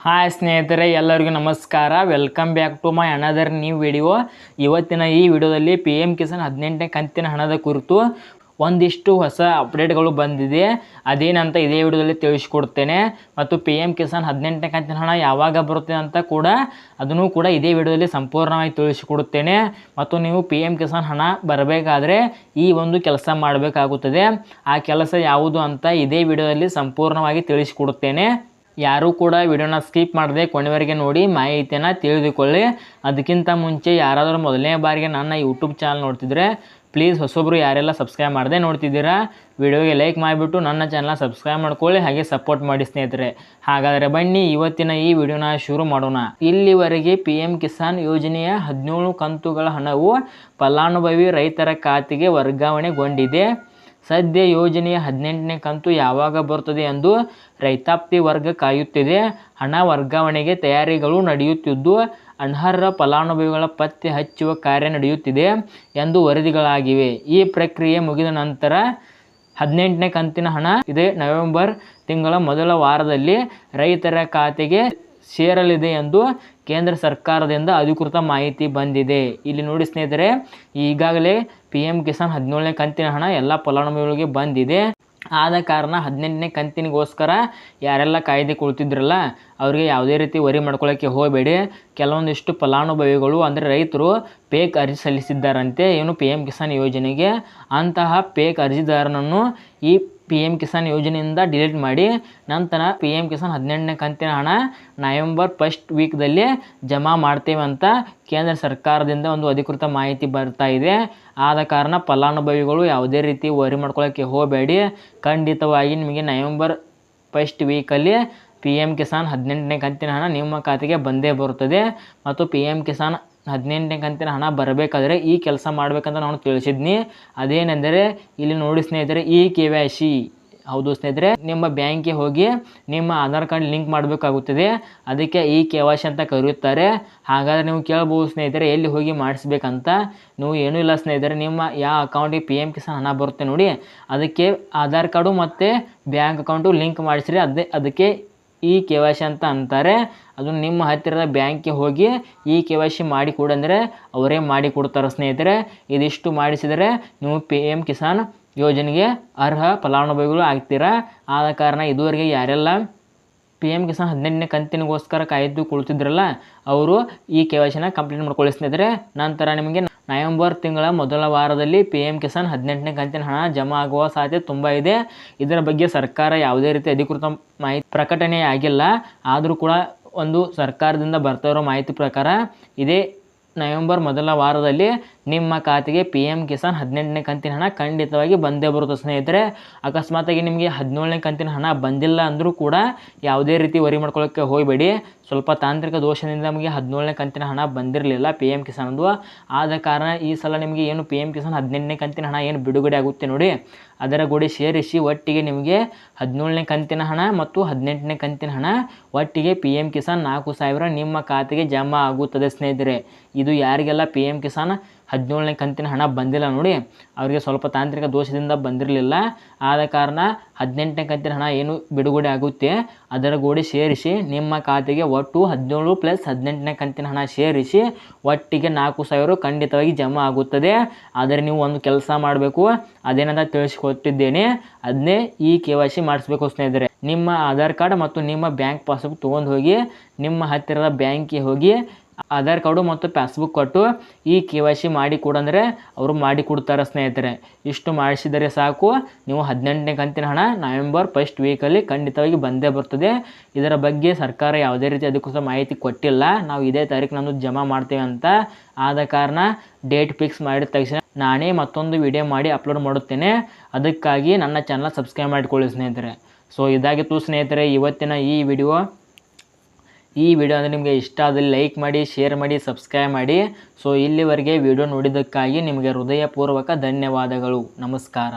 Hi ಸ್ನೇಹಿತರೆ, ಎಲ್ಲರಿಗೂ ನಮಸ್ಕಾರ. Welcome back to my another new video ಇವತ್ತಿನ ಈ ವಿಡಿಯೋದಲ್ಲಿ ಪಿ ಎಂ ಕಿಸಾನ್ ಹದಿನೆಂಟನೇ ಕಂತಿನ ಹಣದ ಕುರಿತು ಒಂದಿಷ್ಟು ಹೊಸ ಅಪ್ಡೇಟ್ಗಳು ಬಂದಿದೆ. ಅದೇನಂತ ಇದೇ ವಿಡಿಯೋದಲ್ಲಿ ತಿಳಿಸ್ಕೊಡ್ತೇನೆ. ಮತ್ತು ಪಿ ಎಂ ಕಿಸಾನ್ ಹದಿನೆಂಟನೇ ಕಂತಿನ ಹಣ ಯಾವಾಗ ಬರುತ್ತೆ ಅಂತ ಕೂಡ ಅದನ್ನು ಕೂಡ ಇದೇ ವಿಡಿಯೋದಲ್ಲಿ ಸಂಪೂರ್ಣವಾಗಿ ತಿಳಿಸಿಕೊಡುತ್ತೇನೆ ಮತ್ತು ನೀವು ಪಿ ಎಂ ಕಿಸಾನ್ ಹಣ ಬರಬೇಕಾದ್ರೆ ಈ ಒಂದು ಕೆಲಸ ಮಾಡಬೇಕಾಗುತ್ತದೆ. ಆ ಕೆಲಸ ಯಾವುದು ಅಂತ ಇದೇ ವಿಡಿಯೋದಲ್ಲಿ ಸಂಪೂರ್ಣವಾಗಿ ತಿಳಿಸಿಕೊಡುತ್ತೇನೆ ಯಾರೂ ಕೂಡ ವಿಡಿಯೋನ ಸ್ಕಿಪ್ ಮಾಡದೆ ಕೊನೆವರೆಗೆ ನೋಡಿ ಮಾಹಿತಿಯನ್ನು ತಿಳಿದುಕೊಳ್ಳಿ. ಅದಕ್ಕಿಂತ ಮುಂಚೆ ಯಾರಾದರೂ ಮೊದಲನೇ ಬಾರಿಗೆ ನನ್ನ ಯೂಟ್ಯೂಬ್ ಚಾನಲ್ ನೋಡ್ತಿದ್ರೆ ಪ್ಲೀಸ್ ಹೊಸೊಬ್ಬರು ಯಾರೆಲ್ಲ ಸಬ್ಸ್ಕ್ರೈಬ್ ಮಾಡದೆ ನೋಡ್ತಿದ್ದೀರಾ, ವಿಡಿಯೋಗೆ ಲೈಕ್ ಮಾಡಿಬಿಟ್ಟು ನನ್ನ ಚಾನಲ್ನ ಸಬ್ಸ್ಕ್ರೈಬ್ ಮಾಡ್ಕೊಳ್ಳಿ, ಹಾಗೆ ಸಪೋರ್ಟ್ ಮಾಡಿ ಸ್ನೇಹಿತರೆ. ಹಾಗಾದರೆ ಬನ್ನಿ, ಇವತ್ತಿನ ಈ ವಿಡಿಯೋನ ಶುರು ಮಾಡೋಣ. ಇಲ್ಲಿವರೆಗೆ ಪಿ ಎಂ ಕಿಸಾನ್ ಯೋಜನೆಯ ಹದಿನೇಳು ಕಂತುಗಳ ಹಣವು ಫಲಾನುಭವಿ ರೈತರ ಖಾತೆಗೆ ವರ್ಗಾವಣೆಗೊಂಡಿದೆ. ಸದ್ಯ ಯೋಜನೆಯ ಹದಿನೆಂಟನೇ ಕಂತು ಯಾವಾಗ ಬರುತ್ತದೆ ಎಂದು ರೈತಾಪ್ತಿ ವರ್ಗ ಕಾಯುತ್ತಿದೆ. ಹಣ ವರ್ಗಾವಣೆಗೆ ತಯಾರಿಗಳು ನಡೆಯುತ್ತಿದ್ದು, ಅನರ್ಹ ಫಲಾನುಭವಿಗಳ ಪತ್ತೆ ಹಚ್ಚುವ ಕಾರ್ಯ ನಡೆಯುತ್ತಿದೆ ಎಂದು ವರದಿಗಳಾಗಿವೆ. ಈ ಪ್ರಕ್ರಿಯೆ ಮುಗಿದ ನಂತರ ಹದಿನೆಂಟನೇ ಕಂತಿನ ಹಣ ಇದೇ. ನವೆಂಬರ್ ತಿಂಗಳ ಮೊದಲ ವಾರದಲ್ಲಿ ರೈತರ ಖಾತೆಗೆ ಸೇರಲಿದೆ ಎಂದು ಕೇಂದ್ರ ಸರ್ಕಾರದಿಂದ ಅಧಿಕೃತ ಮಾಹಿತಿ ಬಂದಿದೆ. ಇಲ್ಲಿ ನೋಡಿ ಸ್ನೇಹಿತರೆ, ಈಗಾಗಲೇ ಪಿ ಎಂ ಕಿಸಾನ್ ಹದಿನೇಳನೇ ಕಂತಿನ ಹಣ ಎಲ್ಲ ಫಲಾನುಭವಿಗಳಿಗೆ ಬಂದಿದೆ. ಆದ ಕಾರಣ ಹದಿನೆಂಟನೇ ಕಂತಿನಿಗೋಸ್ಕರ ಯಾರೆಲ್ಲ ಕಾಯ್ದೆ ಕುಳಿತಿದ್ರಲ್ಲ ಅವರಿಗೆ ಯಾವುದೇ ರೀತಿ ವರಿ ಮಾಡ್ಕೊಳ್ಳೋಕ್ಕೆ ಹೋಗಬೇಡಿ. ಕೆಲವೊಂದಿಷ್ಟು ಫಲಾನುಭವಿಗಳು ಅಂದರೆ ರೈತರು ಪೇಕ್ ಅರ್ಜಿ ಸಲ್ಲಿಸಿದ್ದಾರಂತೆ. ಏನು ಪಿ ಎಂ ಕಿಸಾನ್ ಯೋಜನೆಗೆ ಅಂತಹ ಪೇಕ್ ಅರ್ಜಿದಾರನನ್ನು ಈ ಪಿ ಎಂ ಕಿಸಾನ್ ಯೋಜನೆಯಿಂದ ಡಿಲೀಟ್ ಮಾಡಿ, ನಂತರ ಪಿ ಎಂ ಕಿಸಾನ್ ಹದಿನೆಂಟನೇ ಕಂತಿನ ಹಣ ನವೆಂಬರ್ ಫಸ್ಟ್ ವೀಕ್ದಲ್ಲಿ ಜಮಾ ಮಾಡ್ತೇವೆ ಅಂತ ಕೇಂದ್ರ ಸರ್ಕಾರದಿಂದ ಒಂದು ಅಧಿಕೃತ ಮಾಹಿತಿ ಬರ್ತಾ ಇದೆ. ಆದ ಕಾರಣ ಫಲಾನುಭವಿಗಳು ಯಾವುದೇ ರೀತಿ ವರಿ ಮಾಡ್ಕೊಳ್ಳೋಕ್ಕೆ ಹೋಗಬೇಡಿ. ಖಂಡಿತವಾಗಿ ನಿಮಗೆ ನವೆಂಬರ್ ಫಸ್ಟ್ ವೀಕಲ್ಲಿ ಪಿ ಎಂ ಕಿಸಾನ್ ಹದಿನೆಂಟನೇ ಕಂತಿನ ಹಣ ನಿಮ್ಮ ಖಾತೆಗೆ ಬಂದೇ ಬರುತ್ತದೆ ಮತ್ತು ಪಿ ಎಂ ಕಿಸಾನ್ ಹದಿನೆಂಟನೇ ಕಂತಿನ ಹಣ ಬರಬೇಕಾದ್ರೆ ಈ ಕೆಲಸ ಮಾಡಬೇಕಂತ ನಾನು ತಿಳಿಸಿದ್ನಿ. ಅದೇನೆಂದರೆ ಇಲ್ಲಿ ನೋಡಿ ಸ್ನೇಹಿತರೆ, ಈ ಕೆ ವೈ ಸಿ, ಹೌದು ಸ್ನೇಹಿತರೆ, ನಿಮ್ಮ ಬ್ಯಾಂಕಿಗೆ ಹೋಗಿ ನಿಮ್ಮ ಆಧಾರ್ ಕಾರ್ಡ್ ಲಿಂಕ್ ಮಾಡಬೇಕಾಗುತ್ತದೆ. ಅದಕ್ಕೆ ಈ ಕೆ ವೈ ಸಿ ಅಂತ ಕರೆಯುತ್ತಾರೆ. ಹಾಗಾದರೆ ನೀವು ಕೇಳ್ಬೋದು ಸ್ನೇಹಿತರೆ, ಎಲ್ಲಿ ಹೋಗಿ ಮಾಡಿಸ್ಬೇಕಂತ. ನೀವು ಏನೂ ಇಲ್ಲ ಸ್ನೇಹಿತರೆ, ನಿಮ್ಮ ಯಾವ ಅಕೌಂಟಿಗೆ ಪಿ ಎಂ ಕಿಸಾನ್ ಹಣ ಬರುತ್ತೆ ನೋಡಿ. ಅದಕ್ಕೆ ಆಧಾರ್ ಕಾರ್ಡು ಮತ್ತು ಬ್ಯಾಂಕ್ ಅಕೌಂಟು ಲಿಂಕ್ ಮಾಡಿಸ್ರಿ. ಅದೇ, ಅದಕ್ಕೆ ಈ ಕೆ ವೈ ಸಿ ಅಂತ ಅಂತಾರೆ. ಅದು ನಿಮ್ಮ ಹತ್ತಿರದ ಬ್ಯಾಂಕ್ಗೆ ಹೋಗಿ ಈ ಕೆ ವೈ ಸಿ ಮಾಡಿ ಅವರೇ ಮಾಡಿ ಕೊಡ್ತಾರೆ ಸ್ನೇಹಿತರೆ. ಇದಿಷ್ಟು ಮಾಡಿಸಿದರೆ ನೀವು ಪಿ ಎಂ ಕಿಸಾನ್ ಯೋಜನೆಗೆ ಅರ್ಹ ಫಲಾನುಭವಿಗಳು ಆಗ್ತೀರಾ? ಆದ ಕಾರಣ ಇದುವರೆಗೆ ಯಾರೆಲ್ಲ ಪಿ ಎಂ ಕಿಸಾನ್ ಹದಿನೆಂಟನೇ ಕಂತಿನಗೋಸ್ಕರ ಕಾಯ್ದು ಕುಳಿತಿದ್ರಲ್ಲ, ಅವರು ಈ ಕೆ ವೈ ಸಿನ ಕಂಪ್ಲೀಟ್ ಮಾಡ್ಕೊಳ್ಳಿ ಸ್ನೇಹಿತರೆ. ನಂತರ ನಿಮಗೆ ನವೆಂಬರ್ ತಿಂಗಳ ಮೊದಲ ವಾರದಲ್ಲಿ ಪಿ ಎಂ ಕಿಸಾನ್ ಹದಿನೆಂಟನೇ ಕಂತಿನ ಹಣ ಜಮಾ ಆಗುವ ಸಾಧ್ಯತೆ ತುಂಬ ಇದೆ. ಇದರ ಬಗ್ಗೆ ಸರ್ಕಾರ ಯಾವುದೇ ರೀತಿ ಅಧಿಕೃತ ಮಾಹಿತಿ ಪ್ರಕಟಣೆ ಆಗಿಲ್ಲ ಆದರೂ ಕೂಡ ಒಂದು ಸರ್ಕಾರದಿಂದ ಬರ್ತಾ ಮಾಹಿತಿ ಪ್ರಕಾರ ಇದೇ ನವೆಂಬರ್ ಮೊದಲ ವಾರದಲ್ಲಿ ನಿಮ್ಮ ಖಾತೆಗೆ ಪಿ ಎಂ ಕಿಸಾನ್ ಹದಿನೆಂಟನೇ ಕಂತಿನ ಹಣ ಖಂಡಿತವಾಗಿ ಬಂದೇ ಬರುತ್ತೆ ಸ್ನೇಹಿತರೆ. ಅಕಸ್ಮಾತಾಗಿ ನಿಮಗೆ ಹದಿನೇಳನೇ ಕಂತಿನ ಹಣ ಬಂದಿಲ್ಲ ಅಂದರೂ ಕೂಡ ಯಾವುದೇ ರೀತಿ ವರಿ ಮಾಡ್ಕೊಳ್ಳೋಕ್ಕೆ ಹೋಗಬೇಡಿ. ಸ್ವಲ್ಪ ತಾಂತ್ರಿಕ ದೋಷದಿಂದ ನಮಗೆ ಹದಿನೇಳನೇ ಕಂತಿನ ಹಣ ಬಂದಿರಲಿಲ್ಲ ಪಿ ಎಂ ಕಿಸಾನ್ದು ಆದ ಕಾರಣ ಈ ಸಲ ನಿಮಗೆ ಏನು ಪಿ ಎಂ ಕಿಸಾನ್ ಹದಿನೆಂಟನೇ ಕಂತಿನ ಹಣ ಏನು ಬಿಡುಗಡೆ ಆಗುತ್ತೆ ನೋಡಿ. ಅದರ ಗುಡಿ ಸೇರಿಸಿ ಒಟ್ಟಿಗೆ ನಿಮಗೆ ಹದಿನೇಳನೇ ಕಂತಿನ ಹಣ ಮತ್ತು ಹದಿನೆಂಟನೇ ಕಂತಿನ ಹಣ ಒಟ್ಟಿಗೆ ಪಿ ಎಂ ಕಿಸಾನ್ ನಾಲ್ಕು ಸಾವಿರ ನಿಮ್ಮ ಖಾತೆಗೆ ಜಮಾ ಆಗುತ್ತದೆ ಸ್ನೇಹಿತರೆ. ಇದು ಯಾರಿಗೆಲ್ಲ ಪಿ ಎಂ ಕಿಸಾನ್ ಹದಿನೇಳನೇ ಕಂತಿನ ಹಣ ಬಂದಿಲ್ಲ ನೋಡಿ, ಅವರಿಗೆ ಸ್ವಲ್ಪ ತಾಂತ್ರಿಕ ದೋಷದಿಂದ ಬಂದಿರಲಿಲ್ಲ. ಆದ ಕಾರಣ ಹದಿನೆಂಟನೇ ಕಂತಿನ ಹಣ ಏನು ಬಿಡುಗಡೆ ಆಗುತ್ತೆ, ಅದರ ಗೂಡಿ ಸೇರಿಸಿ ನಿಮ್ಮ ಖಾತೆಗೆ ಒಟ್ಟು ಹದಿನೇಳು ಪ್ಲಸ್ ಹದಿನೆಂಟನೇ ಕಂತಿನ ಹಣ ಸೇರಿಸಿ ಒಟ್ಟಿಗೆ ನಾಲ್ಕು ಸಾವಿರ ಖಂಡಿತವಾಗಿ ಜಮಾ ಆಗುತ್ತದೆ. ಆದರೆ ನೀವು ಒಂದು ಕೆಲಸ ಮಾಡಬೇಕು, ಅದೇನಂತ ತಿಳಿಸಿಕೊಟ್ಟಿದ್ದೇನೆ. ಅದನ್ನೇ ಈ ಕೆ ವೈ ಸಿ ಮಾಡಿಸ್ಬೇಕು ಸ್ನೇಹಿತರೆ. ನಿಮ್ಮ ಆಧಾರ್ ಕಾರ್ಡ್ ಮತ್ತು ನಿಮ್ಮ ಬ್ಯಾಂಕ್ ಪಾಸ್ಬುಕ್ ತೊಗೊಂಡು ಹೋಗಿ, ನಿಮ್ಮ ಹತ್ತಿರದ ಬ್ಯಾಂಕಿಗೆ ಹೋಗಿ ಆಧಾರ್ ಕಾರ್ಡು ಮತ್ತು ಪಾಸ್ಬುಕ್ ಕೊಟ್ಟು ಈ ಕೆ ವೈ ಸಿ ಮಾಡಿ ಕೊಡಂದರೆ ಅವರು ಮಾಡಿ ಕೊಡ್ತಾರೆ ಸ್ನೇಹಿತರೆ. ಇಷ್ಟು ಮಾಡಿಸಿದರೆ ಸಾಕು. ನೀವು ಹದಿನೆಂಟನೇ ಕಂತಿನ ಹಣ ನವೆಂಬರ್ ಫಸ್ಟ್ ವೀಕಲ್ಲಿ ಖಂಡಿತವಾಗಿ ಬಂದೇ ಬರ್ತದೆ. ಇದರ ಬಗ್ಗೆ ಸರ್ಕಾರ ಯಾವುದೇ ರೀತಿ ಅದಕ್ಕೋಸ್ಕರ ಮಾಹಿತಿ ಕೊಟ್ಟಿಲ್ಲ. ನಾವು ಇದೇ ತಾರೀಕು ನಮ್ಮದು ಜಮಾ ಮಾಡ್ತೇವೆ ಅಂತ ಆದ ಕಾರಣ ಡೇಟ್ ಫಿಕ್ಸ್ ಮಾಡಿದ ತಕ್ಷಣ ನಾನೇ ಮತ್ತೊಂದು ವಿಡಿಯೋ ಮಾಡಿ ಅಪ್ಲೋಡ್ ಮಾಡುತ್ತೇನೆ. ಅದಕ್ಕಾಗಿ ನನ್ನ ಚಾನಲ್ ಸಬ್ಸ್ಕ್ರೈಬ್ ಮಾಡಿಕೊಳ್ಳಿ ಸ್ನೇಹಿತರೆ. ಸೊ ಇದಾಗಿತ್ತು ಸ್ನೇಹಿತರೆ, ಇವತ್ತಿನ ಈ ವಿಡಿಯೋ ಈ ವಿಡಿಯೋ ಅಂದರೆ ನಿಮಗೆ ಇಷ್ಟ ಆದರೆ ಲೈಕ್ ಮಾಡಿ ಶೇರ್ ಮಾಡಿ ಸಬ್ಸ್ಕ್ರೈಬ್ ಮಾಡಿ. ಸೊ ಇಲ್ಲಿವರೆಗೆ ವಿಡಿಯೋ ನೋಡಿದ್ದಕ್ಕಾಗಿ ನಿಮಗೆ ಹೃದಯಪೂರ್ವಕ ಧನ್ಯವಾದಗಳು. ನಮಸ್ಕಾರ.